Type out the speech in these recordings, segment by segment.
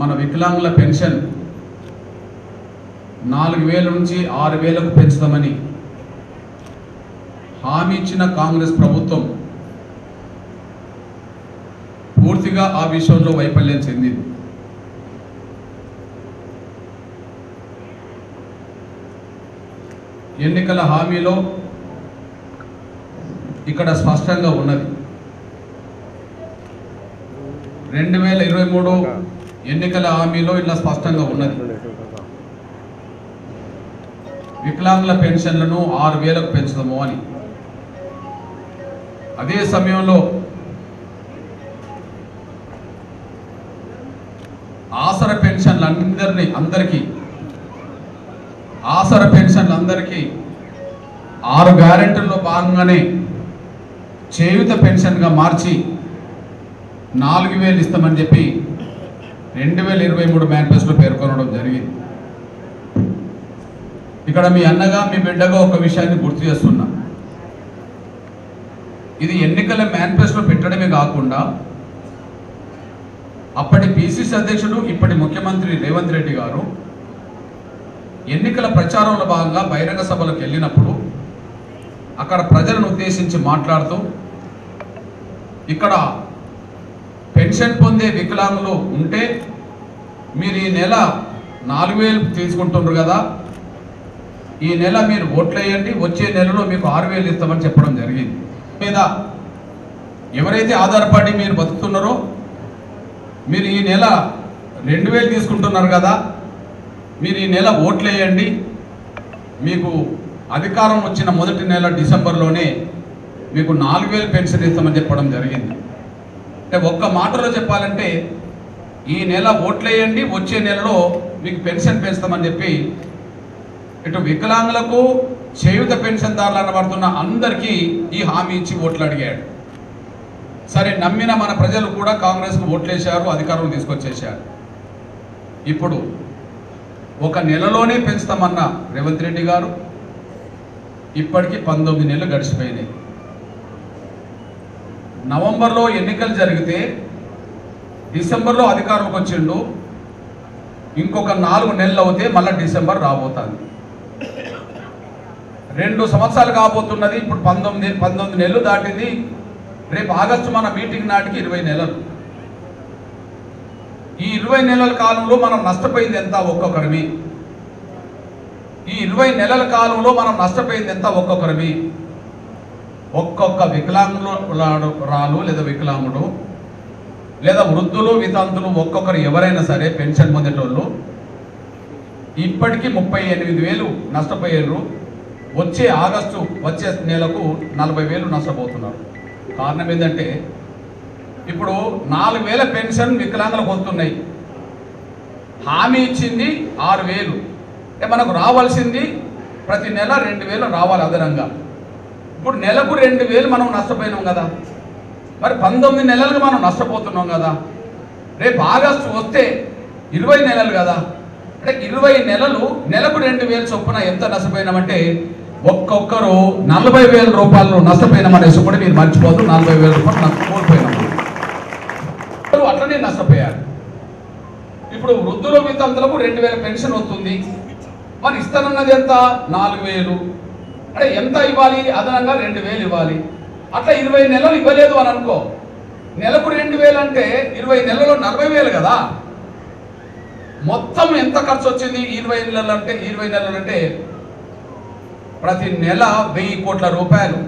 మన వికలాంగుల పెన్షన్ నాలుగు వేల నుంచి ఆరు వేలకు పెంచుతామని హామీ ఇచ్చిన కాంగ్రెస్ ప్రభుత్వం పూర్తిగా ఆ విషయంలో వైఫల్యం చెందింది. ఎన్నికల హామీలో ఇక్కడ స్పష్టంగా ఉన్నది. రెండు వేల ఇరవై మూడు ఎన్నికల హామీలో ఇలా స్పష్టంగా ఉన్నది. వికలాంగుల పెన్షన్లను ఆరు వేలకు పెంచుదాము అని. అదే సమయంలో ఆసర పెన్షన్లు అందరినీ అందరికీ ఆసర పెన్షన్లు అందరికీ ఆరు గ్యారెంటీల్లో భాగంగానే చేయుత పెన్షన్గా మార్చి నాలుగు వేలు ఇస్తామని చెప్పి రెండు వేల ఇరవై మూడు మేనిఫెస్టో పేర్కొనడం జరిగింది. ఇక్కడ మీ అన్నగా మీ బిడ్డగా ఒక విషయాన్ని గుర్తు చేస్తున్నా. ఇది ఎన్నికల మేనిఫెస్టో పెట్టడమే కాకుండా అప్పటి పిసిసి అధ్యక్షుడు ఇప్పటి ముఖ్యమంత్రి రేవంత్ రెడ్డి గారు ఎన్నికల ప్రచారంలో భాగంగా బహిరంగ సభలకు వెళ్ళినప్పుడు అక్కడ ప్రజలను ఉద్దేశించి మాట్లాడుతూ ఇక్కడ పెన్షన్ పొందే వికలాంగులు ఉంటే మీరు ఈ నెల నాలుగు వేలు తీసుకుంటున్నారు కదా. ఈ నెల మీరు ఓట్లు వేయండి వచ్చే నెలలో మీకు ఆరు వేలు ఇస్తామని చెప్పడం జరిగింది. లేదా ఎవరైతే ఆధారపడి మీరు బతుకుతున్నారో మీరు ఈ నెల రెండు వేలు తీసుకుంటున్నారు కదా. మీరు ఈ నెల ఓట్లు వేయండి మీకు అధికారం వచ్చిన మొదటి నెల డిసెంబర్లోనే మీకు నాలుగు వేలు పెన్షన్ ఇస్తామని చెప్పడం జరిగింది. అంటే ఒక్క మాటలో చెప్పాలంటే ఈ నెల ఓట్లు వేయండి వచ్చే నెలలో మీకు పెన్షన్ పెంచుతామని చెప్పి ఇటు వికలాంగులకు చేయుత పెన్షన్దారులు అనబడుతున్న అందరికీ ఈ హామీ ఇచ్చి ఓట్లు అడిగాడు. సరే నమ్మిన మన ప్రజలు కూడా కాంగ్రెస్కు ఓట్లేశారు అధికారులు తీసుకొచ్చేశారు. ఇప్పుడు ఒక నెలలోనే పెంచుతామన్న రేవంత్ రెడ్డి గారు ఇప్పటికీ పంతొమ్మిది నెలలు గడిచిపోయినాయి. నవంబర్లో ఎన్నికలు జరిగితే డిసెంబర్లో అధికారంకి వచ్చిండు. ఇంకొక నాలుగు నెలలు అవుతే మళ్ళీ డిసెంబర్ రాబోతుంది. రెండు సంవత్సరాలు కాబోతున్నది ఇప్పుడు పంతొమ్మిది పంతొమ్మిది నెలలు దాటింది. రేపు ఆగస్టు మన మీటింగ్ నాటికి ఇరవై నెలలు. ఈ ఇరవై నెలల కాలంలో మనం నష్టపోయింది ఎంత? ఒక్కొక్కరిమి. ఈ ఇరవై నెలల కాలంలో మనం నష్టపోయింది ఎంత? ఒక్కొక్కరిమి. ఒక్కొక్క వికలాంగులు రాలు లేదా వికలాంగుడు లేదా వృద్ధులు వితంతులు ఒక్కొక్కరు ఎవరైనా సరే పెన్షన్ పొందేటోళ్ళు ఇప్పటికీ ముప్పై ఎనిమిది వేలు నష్టపోయారు వచ్చే ఆగస్టు వచ్చే నెలకు నలభై వేలు నష్టపోతున్నారు. కారణం ఏంటంటే ఇప్పుడు నాలుగు వేల పెన్షన్ వికలాంగులకు వస్తున్నాయి. హామీ ఇచ్చింది ఆరు వేలు. మనకు రావాల్సింది ప్రతి నెల రెండు వేలు రావాలి అదనంగా. ఇప్పుడు నెలకు రెండు వేలు మనం నష్టపోయినాం కదా. మరి పంతొమ్మిది నెలలుగా మనం నష్టపోతున్నాం కదా. రేపు ఆగస్టు వస్తే ఇరవై నెలలు కదా. అంటే ఇరవై నెలలు నెలకు రెండు వేలు చొప్పున ఎంత నష్టపోయినామంటే ఒక్కొక్కరు నలభై వేల రూపాయలు నష్టపోయినామనేసి కూడా మీరు మర్చిపోదు నలభై వేల రూపాయలు నష్ట కోల్పోయినాము. అట్లనే నష్టపోయారు. ఇప్పుడు వృద్ధుల వితంతులకు రెండు వేల పెన్షన్ వస్తుంది. మరి ఇస్తానన్నది ఎంత? నాలుగు వేలు. అంటే ఎంత ఇవ్వాలి? అదనంగా రెండు వేలు ఇవ్వాలి. అట్లా ఇరవై నెలలు ఇవ్వలేదు అని అనుకో. నెలకు రెండు వేలు అంటే ఇరవై నెలలో నలభై వేలు కదా. మొత్తం ఎంత ఖర్చు వచ్చింది? ఇరవై నెలలు అంటే ఇరవై నెలలు అంటే ప్రతి నెల వెయ్యి కోట్ల రూపాయలు.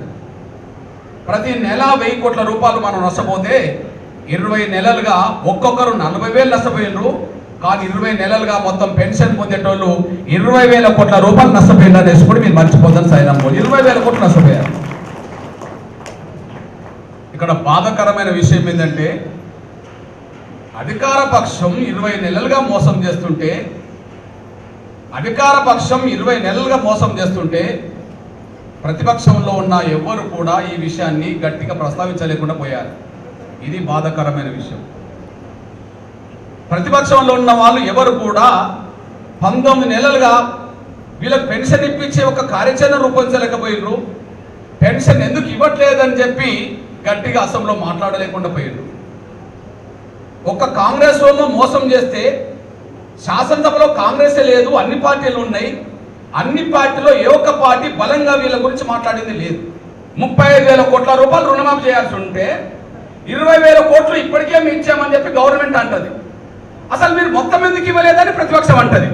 ప్రతి నెల వెయ్యి కోట్ల రూపాయలు మనం నష్టపోతే ఇరవై నెలలుగా ఒక్కొక్కరు నలభై వేలు నష్టపోయినరు. కానీ ఇరవై నెలలుగా మొత్తం పెన్షన్ పొందేటోళ్ళు ఇరవై వేల కోట్ల రూపాయలు నష్టపోయినారు అనేసి కూడా మీరు మర్చిపోతాను సైనంలో ఇరవై వేల కోట్లు నష్టపోయారు. ఇక్కడ బాధకరమైన విషయం ఏంటంటే అధికార పక్షం ఇరవై నెలలుగా మోసం చేస్తుంటే అధికార పక్షం ఇరవై నెలలుగా మోసం చేస్తుంటే ప్రతిపక్షంలో ఉన్న ఎవ్వరు కూడా ఈ విషయాన్ని గట్టిగా ప్రస్తావించలేకుండా పోయారు. ఇది బాధాకరమైన విషయం. ప్రతిపక్షంలో ఉన్న వాళ్ళు ఎవరు కూడా పంతొమ్మిది నెలలుగా వీళ్ళకి పెన్షన్ ఇప్పించే ఒక కార్యాచరణ రూపొందించలేకపోయినరు పెన్షన్ ఎందుకు ఇవ్వట్లేదని చెప్పి గట్టిగా అసెంబ్లీలో మాట్లాడలేకుండా పోయినరు ఒక కాంగ్రెస్ వాళ్ళు మోసం చేస్తే శాసనసభలో కాంగ్రెసే లేదు అన్ని పార్టీలు ఉన్నాయి. అన్ని పార్టీలో ఏ ఒక్క పార్టీ బలంగా వీళ్ళ గురించి మాట్లాడింది లేదు. ముప్పై ఐదు వేల కోట్ల రూపాయలు రుణమాఫీ చేయాల్సి ఉంటే ఇరవై వేల కోట్లు ఇప్పటికే మీ ఇచ్చామని చెప్పి గవర్నమెంట్ అంటది. అసలు మీరు మొత్తం ఎందుకు ఇవ్వలేదని ప్రతిపక్షం అంటది.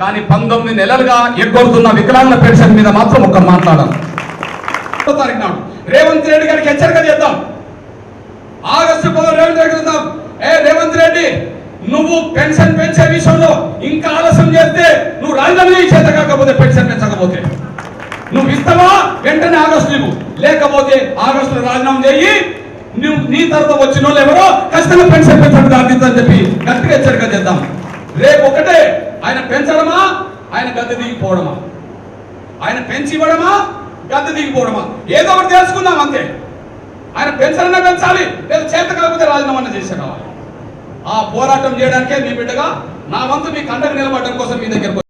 కానీ పంతొమ్మిది నెలలుగా ఎగ్గొడుతున్న వికలాంగుల పెన్షన్ మీద మాత్రం ఒక్క మాట్లాడాలి. తారీఖు నాడు రేవంత్ రెడ్డి గారికి హెచ్చరిక చేద్దాం. ఆగస్టు పదహారు రేవంత్ రెడ్డి చేద్దాం ఏ రేవంత్ రెడ్డి నువ్వు పెన్షన్ పెంచే విషయంలో ఇంకా ఆలస్యం చేస్తే నువ్వు రాజధాని చేత కాకపోతే పెన్షన్ పెంచకపోతే. నువ్వు ఇస్తావా? వెంటనే ఆగస్టు నువ్వు లేకపోతే ఆగస్టు రాజీనామా చేయి. నువ్వు నీ తర్వాత వచ్చిన వాళ్ళు ఎవరో ఖచ్చితంగా పెన్షన్ పెంచడం దాటిద్దని చెప్పి గట్టిగా హెచ్చరిక చేద్దాం. రేపు ఒకటే ఆయన పెంచడమా? ఆయన గద్దె దిగిపోవడమా? ఆయన పెంచి ఇవ్వడమా? గద్దె దిగిపోవడమా? ఏదో ఒకటి తెలుసుకుందాం అంతే. ఆయన పెంచాలన్నా పెంచాలి లేదా చేత కాకపోతే రాజీనామా చేసే ఆ పోరాటం చేయడానికే మీ బిడ్డగా నా వంతు మీ కండకు నిలబడడం కోసం మీ దగ్గరకు